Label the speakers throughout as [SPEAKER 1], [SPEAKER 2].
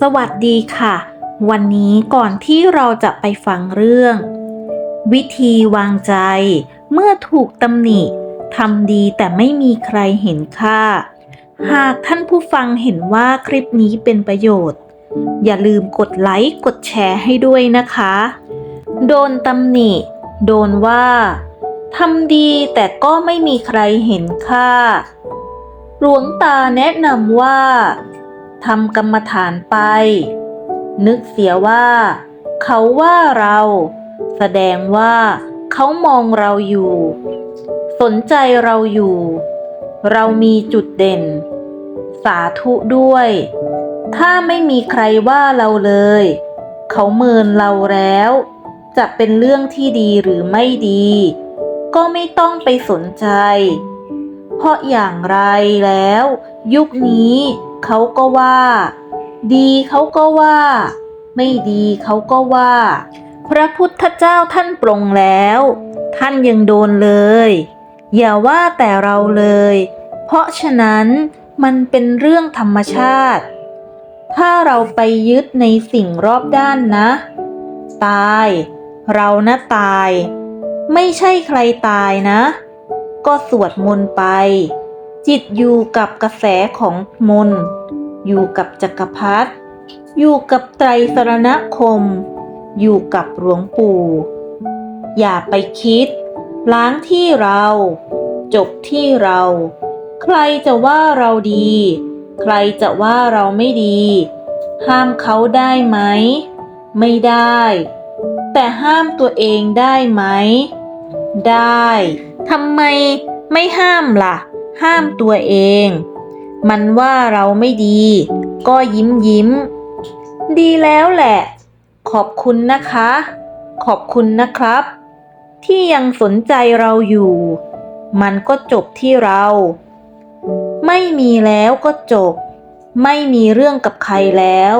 [SPEAKER 1] สวัสดีค่ะ วันนี้ก่อนที่เราจะไปฟังเรื่อง วิธีวางใจ เมื่อถูกตำหนิทำดีแต่ไม่มีใครเห็นค่า หากท่านผู้ฟังเห็นว่าคลิปนี้เป็นประโยชน์ อย่าลืมกดไลค์กดแชร์ให้ด้วยนะคะ โดนตำหนิ โดนว่าทำดีแต่ก็ไม่มีใครเห็นค่า หลวงตาแนะนำว่า ทำกรรมฐานไป นึกเสียว่า เขาว่าเรา แสดงว่าเขามองเราอยู่ สนใจเราอยู่ เรามีจุดเด่น สาธุด้วย ถ้าไม่มีใครว่าเราเลย เขาเมินเราแล้ว จะเป็นเรื่องที่ดีหรือไม่ดี ก็ไม่ต้องไปสนใจ เพราะอย่างไรแล้ว ยุคนี้ เขาก็ว่า ดีเขาก็ว่า ไม่ดีเขาก็ว่า พระพุทธเจ้าท่านปรงแล้ว ท่านยังโดนเลย อย่าว่าแต่เราเลย เพราะฉะนั้นมันเป็นเรื่องธรรมชาติ ถ้าเราไปยึดในสิ่งรอบด้านนะ ตาย เรานะตาย ไม่ใช่ใครตายนะ ก็สวดมนต์ไป จิตอยู่กับกระแสของมนต์อยู่กับจักรพรรดิ อยู่กับไตรสรณคม อยู่กับหลวงปู่ อย่าไปคิด ล้างที่เรา จบที่เรา ใครจะว่าเราดี ใครจะว่าเราไม่ดี ห้ามเขาได้ไหม ไม่ได้ แต่ห้ามตัวเองได้ไหม ได้ ทำไมไม่ห้ามล่ะ ห้ามตัวเอง มันว่าเราไม่ดี ก็ยิ้มยิ้ม ดีแล้วแหละ ขอบคุณนะคะ ขอบคุณนะครับ ที่ยังสนใจเราอยู่ มันก็จบที่เรา ไม่มีแล้วก็จบ ไม่มีเรื่องกับใครแล้ว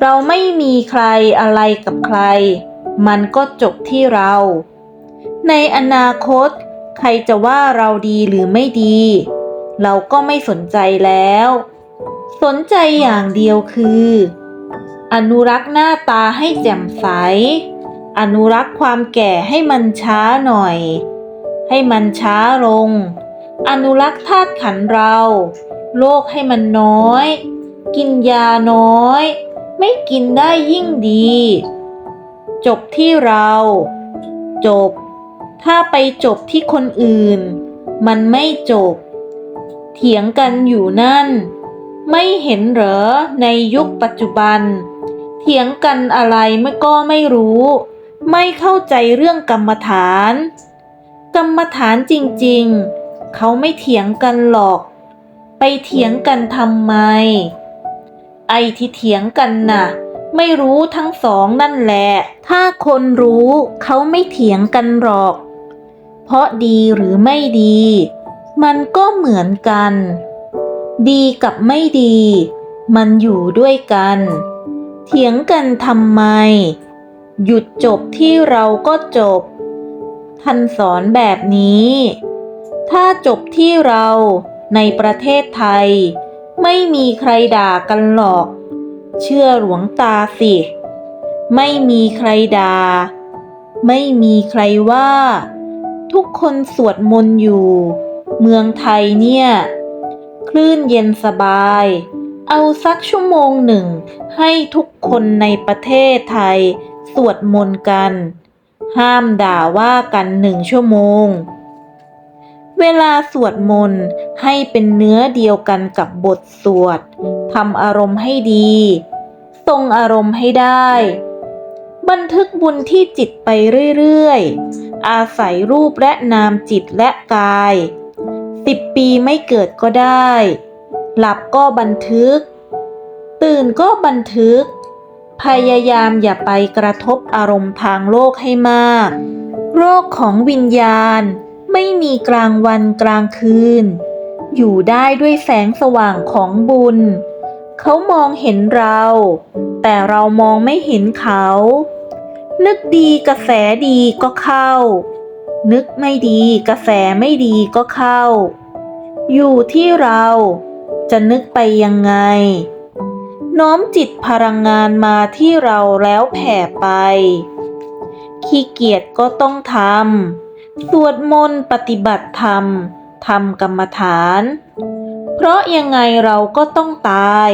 [SPEAKER 1] เราไม่มีใครอะไรกับใคร มันก็จบที่เรา ในอนาคต ใครจะว่าเราดีหรือไม่ดี เราก็ไม่สนใจแล้ว สนใจอย่างเดียวคือ อนุรักษ์หน้าตาให้แจ่มใส อนุรักษ์ความแก่ให้มันช้าหน่อย ให้มันช้าลง อนุรักษ์ธาตุขันเรา โลกให้มันน้อย กินยาน้อย ไม่กินได้ยิ่งดี จบที่เรา จบ ถ้าไปจบที่คนอื่น มันไม่จบ เถียงกันอยู่นั่น ไม่เห็นเหรอในยุคปัจจุบัน เถียงกันอะไรไม่ก็ไม่รู้ ไม่เข้าใจเรื่องกรรมฐาน กรรมฐานจริงๆ เขาไม่เถียงกันหรอก ไปเถียงกันทำไม ไอ้ที่เถียงกันน่ะไม่รู้ทั้งสองนั่นแหละ ถ้าคนรู้เขาไม่เถียงกันหรอก เพราะดีหรือไม่ดี มันก็เหมือนกัน ดีกับไม่ดี มันอยู่ด้วยกัน เถียงกันทำไม หยุดจบที่เราก็จบ ท่านสอนแบบนี้ ถ้าจบที่เราในประเทศไทย ไม่มีใครด่ากันหรอก เชื่อหลวงตาสิ ไม่มีใครด่า ไม่มีใครว่า ทุกคนสวดมนต์อยู่ เมืองไทยเนี่ย คลื่นเย็นสบาย เอาสักชั่วโมงหนึ่ง ให้ทุกคนในประเทศไทย สวดมนต์กัน ห้ามด่าว่ากันหนึ่งชั่วโมง เวลาสวดมนต์ให้เป็นเนื้อเดียวกันกับบทสวดทำอารมณ์ให้ดีทรงอารมณ์ให้ได้ บันทึกบุญที่จิตไปเรื่อย ๆ อาศัยรูปและนามจิตและกายสิบปีไม่เกิดก็ได้ หลับก็บันทึก ตื่นก็บันทึก พยายามอย่าไปกระทบอารมณ์ทางโลกให้มาก โรคของวิญญาณไม่มีกลางวันกลางคืน อยู่ได้ด้วยแสงสว่างของบุญ เขามองเห็นเรา แต่เรามองไม่เห็นเขา นึกดีกระแสดีก็เข้า นึกไม่ดีกระแสไม่ดีก็เข้า อยู่ที่เราจะนึกไปยังไง น้อมจิตพลังงานมาที่เราแล้วแผ่ไป ขี้เกียจก็ต้องทำ สวดมนต์ปฏิบัติธรรมทำกรรมฐาน เพราะยังไงเราก็ต้องตาย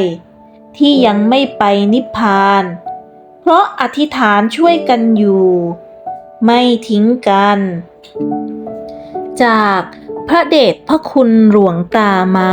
[SPEAKER 1] ที่ยังไม่ไปนิพพานเราะอธิษฐานช่วยกันอยู่ ไม่ทิ้งกัน จากพระเดชพระคุณหลวงตามา